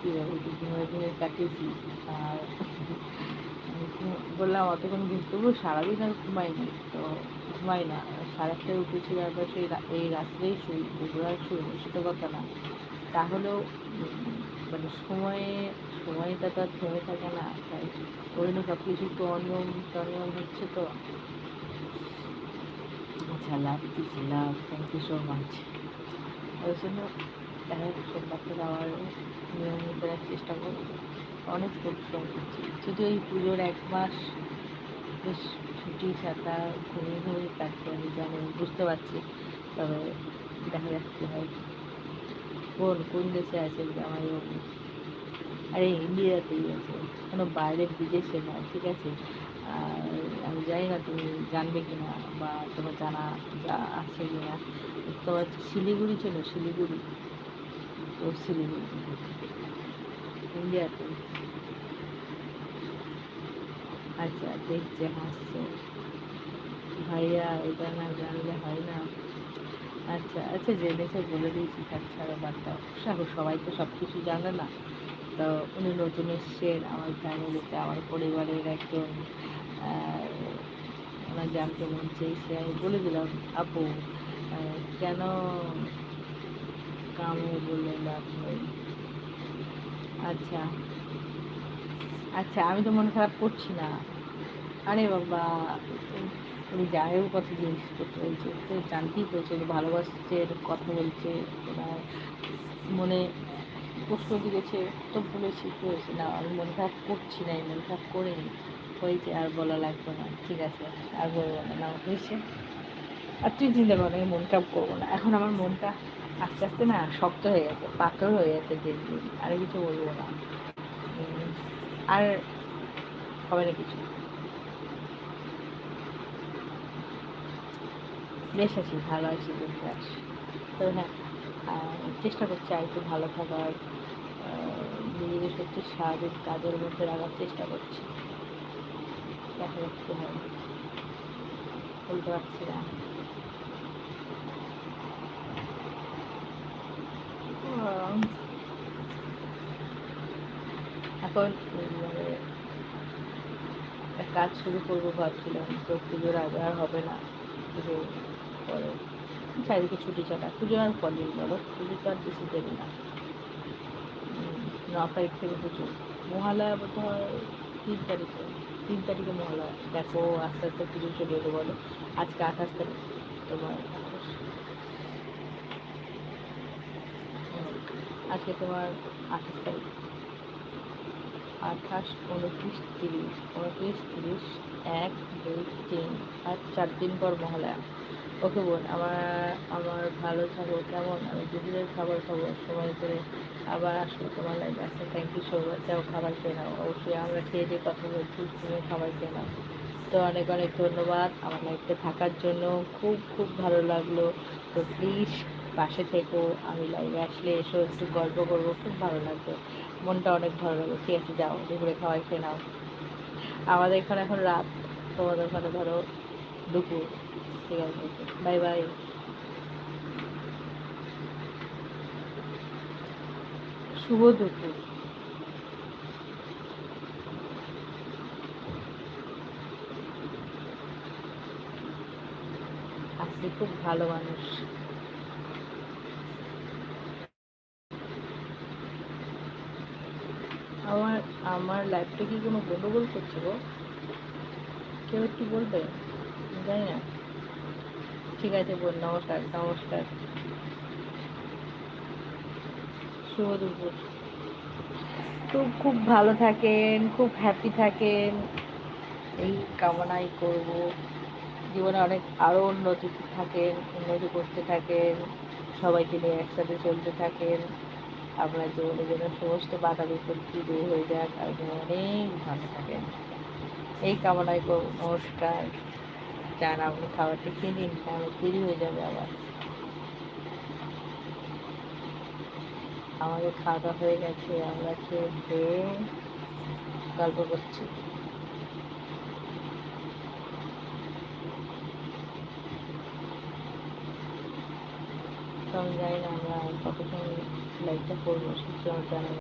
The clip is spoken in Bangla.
কীভাবে ঘুমিয়ে ঘুমিয়ে কাটিয়েছি। আর বললাম, অতক্ষণ ঘুম তবু সারাদিন আর ঘুমাইনি তো ঘুমাই না। সাড়ে আটটায় উঠেছি, তারপর সেই এই রাত্রেই শুই, দুপুর আর শুইনি সেটা কথা না। তাহলেও মানে সময়ে সময়টা তো আর থেমে থাকে না, তাই ওই জন্য সব কিছু একটু অনিয়ম, টনিয়ম হচ্ছে তো। আচ্ছা লাভ দিচ্ছি love thank you so much ওই জন্য সোমবার থেকে আবার নিয়মিত করার চেষ্টা করব। অনেক পরিশ্রম করছি। শুধু এই পুজোর এক মাস বেশ ছুটি ছাতা ঘুমিয়ে ঘুমিয়ে কাটছে আমি জানি বুঝতে পারছি। তবে দেখা যাচ্ছে হয়। কোন কোন দেশে আছে আমার আরে ইন্ডিয়াতেই আছে। কোনো বাইরের বিদেশে না ঠিক আছে? আর আমি জানি না তুমি জানবে কি না বা তোমার জানা যা আছে কি না তোমার শিলিগুড়ি ছিল শিলিগুড়ি। ইন্ডিয়াতে। আচ্ছা দেখছে, হাসছে। ভাইয়া, এটা না জানলে হয় না। আচ্ছা আচ্ছা জেনেছে, বলে দিয়েছি তার ছাড়া বার্তা সাহস সবাই তো সব কিছু জানে না। তো উনি নতুন এসছেন, আমার ফ্যামিলিতে আমার পরিবারের একজন ওনার জানতে মন চেয়েছে আমি বলে দিলাম, আপু কেন কামে বললেন লাভ আচ্ছা। আচ্ছা আমি তো মন খারাপ করছি না। আরে বাবা, উনি যাই হোক কথা জিনিস করতে বলছে, তো জানতেই পেরেছে ভালোবাসছে কথা বলছে ওনার মনে প্রশ্ন দিয়েছে তো বলেছি, কি হয়েছে? না, আমি মন খারাপ করছি না মন খারাপ করিনি। হয়েছে, আর বলা লাগবে না, ঠিক আছে, আর বলব না না, হয়েছে। আর তুই চিন্তা করো, আমি মন খারাপ করব না। এখন আমার মনটা আস্তে আস্তে না শক্ত হয়ে গেছে পাথর হয়ে গেছে দিন দিন আর কিছু বলব না। আর হবে না কিছু। বেশ আছি, ভালো আছি বসে আছি। তো হ্যাঁ চেষ্টা করছি আর একটু ভালো থাকার নিজেকে সত্যি স্বাভাবিক কাজের মধ্যে রাখার চেষ্টা করছি। দেখা যাচ্ছে, হয়। বলতে পারছি না। এখন মানে কাজ শুরু করব ভাবছিলাম তো পুজোর আগে আর হবে না। পুজো পরে চারিদিকে ছুটি ছাটা। পুজো আর কদিন বলো? পুজো তো আর বেশি দেবে না। ন তারিখ থেকে পুজো। মহালয়া বোধ হয় তিন তারিখে। তিন তারিখে মহালয়া। দেখো, আস্তে আস্তে পুজো চলে এলো বলো। আজকে আঠাশ তারিখ। তোমার আজকে তোমার আঠাশ তারিখ। আঠাশ, উনত্রিশ, তিরিশ উনত্রিশ তিরিশ, এক, দুই, তিন আর চার দিন পর মহালয়া। ওকে বোন, আমার আমার ভালো থাকো, কেমন? আমি দুপুরের খাবার খাব, সময় করে আবার আসব তোমার লাইফে আচ্ছা থ্যাংক ইউ সো মাচ যাও, খাবার খেয়ে নাও। অবশ্যই আমরা খেয়ে দিয়ে কথা বলছি, তুমি খাবার খেয়ে নাও। তো অনেক অনেক ধন্যবাদ আমার লাইফে থাকার জন্য। খুব খুব ভালো লাগল। তো প্লিজ পাশে থেকো, আমি লাইভে আসলে এসো, একটু গল্প করব, খুব ভালো লাগবে। মনটা অনেক ভালো লাগবে। ঠিক আছে, যাও, দুপুরে খাওয়াই খেয়ে নাও। আমাদের এখানে, এখন রাত। তোমাদের ওখানে ধরো দুপুর। ঠিক আছে বাই বাই শুভ দুপুর। আপনি খুব ভালো মানুষ। আমার আমার লাইফটা কি কোনো গন্ডগোল করছে গো? কেউ একটু বলবে? জানি না। ঠিক আছে বোন, নমস্কার নমস্কার। শুভ দুপুর। তো খুব ভালো থাকেন, খুব হ্যাপি থাকেন। এই কামনাই করব। জীবনে অনেক আরও উন্নতি থাকেন, উন্নতি করতে থাকেন, সবাইকে নিয়ে একসাথে চলতে থাকেন। আপনার জীবনে যেন সমস্ত বাধা বিপত্তি দূর হয়ে যাক, আর অনেক ভালো থাকেন এই করব নমস্কার। চান আপনি খাবারটি খেয়ে নিন তাহলে দেরি হয়ে যাবে আবার। আমাদের খাওয়া দাওয়া হয়ে গেছে, আমরা খেয়ে খেয়ে গল্প করছি। আমি জানি না আমরা কতক্ষণ লাইটটা করব সত্যি আমার জানা